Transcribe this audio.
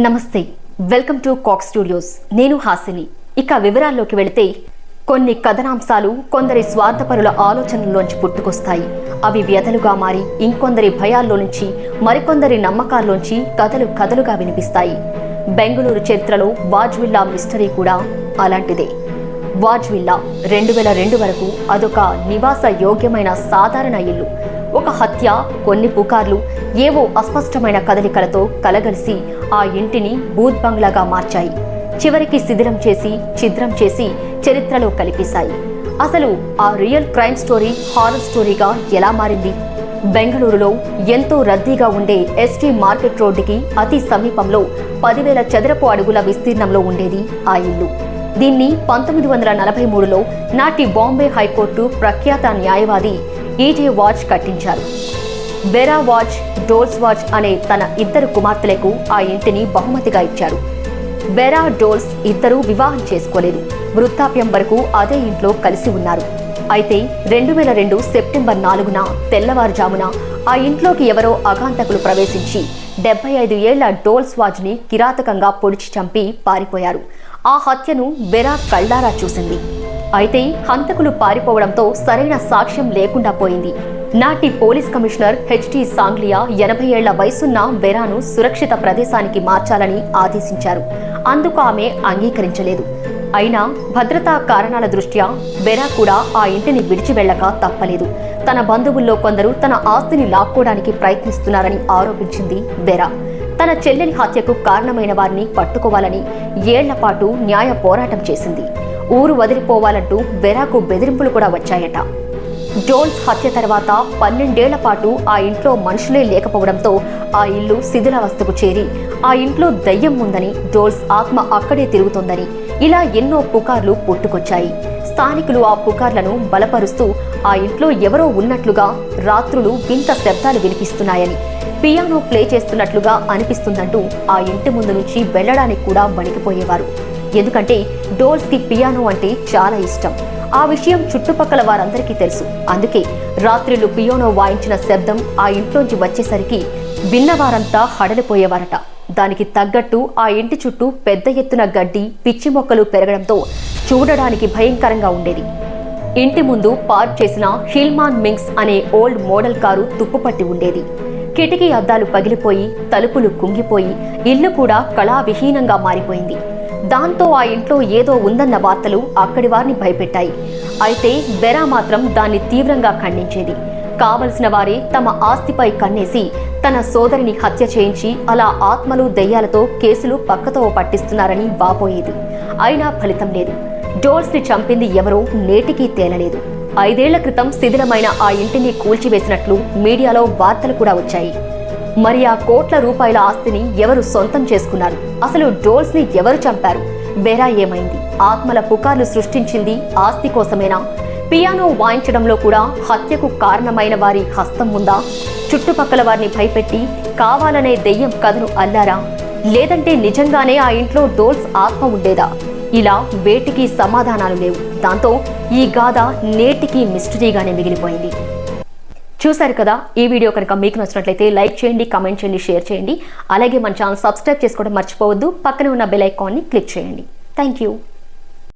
నమస్తే. Welcome to Kaak studios. నేను హాసిని. ఇక వివరాల్లోకి వెళితే కొన్ని కథనాంశాలు కొందరి స్వార్థపరుల ఆలోచనల్లోంచి పుట్టుకొస్తాయి. అవి వ్యధలుగా మారి ఇంకొందరి భయాల్లో నుంచి మరికొందరి నమ్మకాల్లోంచి కథలు కథలుగా వినిపిస్తాయి. బెంగళూరు చరిత్రలో వాజ్విల్లా మిస్టరీ కూడా అలాంటిదే. వాజ్విల్లా రెండు వేల రెండు వరకు అదొక నివాస యోగ్యమైన సాధారణ ఇల్లు. ఒక హత్య కొన్ని పుకార్లు ఏవో అస్పష్టమైన కదలికలతో కలగలిసి ఆ ఇంటిని బూత్ బంగ్లాగా మార్చాయి. చివరికి శిథిలం చేసి ఛిద్రం చేసి చరిత్రలో కలిపేశాయి. అసలు ఆ రియల్ క్రైమ్ స్టోరీ హారర్ స్టోరీగా ఎలా మారింది? బెంగళూరులో ఎంతో రద్దీగా ఉండే ఎస్టీ మార్కెట్ రోడ్డుకి అతి సమీపంలో పదివేల చదరపు అడుగుల విస్తీర్ణంలో ఉండేది ఆ ఇల్లు. దీన్ని పంతొమ్మిది వందల నలభై మూడులో నాటి బాంబే హైకోర్టు ప్రఖ్యాత న్యాయవాది ఈజే వాచ్ కట్టించారు. బెరా వాచ్ డోల్స్ వాచ్ అనే తన ఇద్దరు కుమార్తెలకు ఆ ఇంటిని బహుమతిగా ఇచ్చారు. బెరా డోల్స్ ఇద్దరూ వివాహం చేసుకోలేదు. వృద్ధాప్యం వరకు అదే ఇంట్లో కలిసి ఉన్నారు. అయితే రెండు వేల రెండు సెప్టెంబర్ నాలుగున తెల్లవారుజామున ఆ ఇంట్లోకి ఎవరో అగాంతకులు ప్రవేశించి డెబ్బై ఐదు ఏళ్ళ డోల్స్ వాజ్ని కిరాతకంగా పొడిచి చంపి పారిపోయారు. ఆ హత్యను బెరా కళ్ళారా చూసింది. అయితే హంతకులు పారిపోవడంతో సరైన సాక్ష్యం లేకుండా పోయింది. నాటి పోలీస్ కమిషనర్ హెచ్టి సాంగ్లియా ఎనభై ఏళ్ళ వయసున్న బెరాను సురక్షిత ప్రదేశానికి మార్చాలని ఆదేశించారు. అందుకు ఆమె అంగీకరించలేదు. అయినా భద్రతా కారణాల దృష్ట్యా బెరా కూడా ఆ ఇంటిని విడిచి వెళ్ళక తప్పలేదు. తన బంధువుల్లో కొందరు తన ఆస్తిని లాక్కోవడానికి ప్రయత్నిస్తున్నారని ఆరోపించింది బెరా. తన చెల్లెలి హత్యకు కారణమైన వారిని పట్టుకోవాలని ఏళ్ళపాటు న్యాయ పోరాటం చేసింది. ఊరు వదిలిపోవాలంటూ బెరాకు బెదిరింపులు కూడా వచ్చాయట. జోన్స్ హత్య తర్వాత పన్నెండేళ్ళ పాటు ఆ ఇంట్లో మనుషులే లేకపోవడంతో ఆ ఇల్లు శిథిలావస్థకు చేరి ఆ ఇంట్లో దయ్యం ఉందని జోల్స్ ఆత్మ అక్కడే తిరుగుతోందని ఇలా ఎన్నో పుకార్లు పుట్టుకొచ్చాయి. స్థానికులు ఆ పుకార్లను బలపరుస్తూ ఆ ఇంట్లో ఎవరో ఉన్నట్లుగా రాత్రులు వింత శబ్దాలు వినిపిస్తున్నాయని పియానో ప్లే చేస్తున్నట్లుగా అనిపిస్తుందంటూ ఆ ఇంటి ముందు నుంచి వెళ్ళడానికి కూడా వణికిపోయేవారు. ఎందుకంటే డోల్స్కి పియానో అంటే చాలా ఇష్టం. ఆ విషయం చుట్టుపక్కల వారందరికీ తెలుసు. అందుకే రాత్రిళ్ళు పియానో వాయించిన శబ్దం ఆ ఇంట్లోంచి వచ్చేసరికి విన్నవారంతా హడలిపోయేవారట. దానికి తగ్గట్టు ఆ ఇంటి చుట్టూ పెద్ద ఎత్తున గడ్డి పిచ్చి మొక్కలు పెరగడంతో చూడడానికి భయంకరంగా ఉండేది. ఇంటి ముందు పార్క్ చేసిన హిల్మాన్ మింగ్స్ అనే ఓల్డ్ మోడల్ కారు తుప్పుపట్టి ఉండేది. కిటికీ అద్దాలు పగిలిపోయి తలుపులు కుంగిపోయి ఇల్లు కూడా కళావిహీనంగా మారిపోయింది. దాంతో ఆ ఇంట్లో ఏదో ఉందన్న వార్తలు అక్కడి వారిని భయపెట్టాయి. అయితే బెరా మాత్రం దాన్ని తీవ్రంగా ఖండించేది. కావలసిన వారే తమ ఆస్తిపై కన్నేసి తన సోదరిని హత్య చేయించి అలా ఆత్మలు దెయ్యాలతో కేసులు పక్కతో పట్టిస్తున్నారని బాపోయేది అయినా ఫలితం లేదు. డోల్స్ని చంపింది ఎవరో నేటికీ తేలలేదు. ఐదేళ్ళ క్రితం శిథిలమైన ఆ ఇంటిని కూల్చివేసినట్లు మీడియాలో వార్తలు కూడా వచ్చాయి. మరి ఆ కోట్ల రూపాయల ఆస్తిని ఎవరు సొంతం చేసుకున్నారు? అసలు డోల్స్ని ఎవరు చంపారు? బెరా ఏమైంది? ఆత్మల పుకార్లు సృష్టించింది ఆస్తి కోసమేనా? పియానో వాయించడంలో కూడా హత్యకు కారణమైన వారి హస్తం ఉందా? చుట్టుపక్కల వారిని భయపెట్టి కావాలనే దెయ్యం కథను అల్లారా లేదంటే నిజంగానే ఆ ఇంట్లో డోల్స్ ఆత్మ ఉండేదా? ఇలా వేటికి సమాధానాలు లేవు. దాంతో ఈ గాథ నేటికి మిస్టరీగానే మిగిలిపోయింది. చూశారు కదా ఈ వీడియో కనుక మీకు నచ్చినట్లయితే లైక్ చేయండి కమెంట్ చేయండి షేర్ చేయండి. అలాగే మన ఛానల్ సబ్స్క్రైబ్ చేసుకోవడం మర్చిపోవద్దు. పక్కనే ఉన్న బెల్ ఐకాన్ని క్లిక్ చేయండి. Thank you.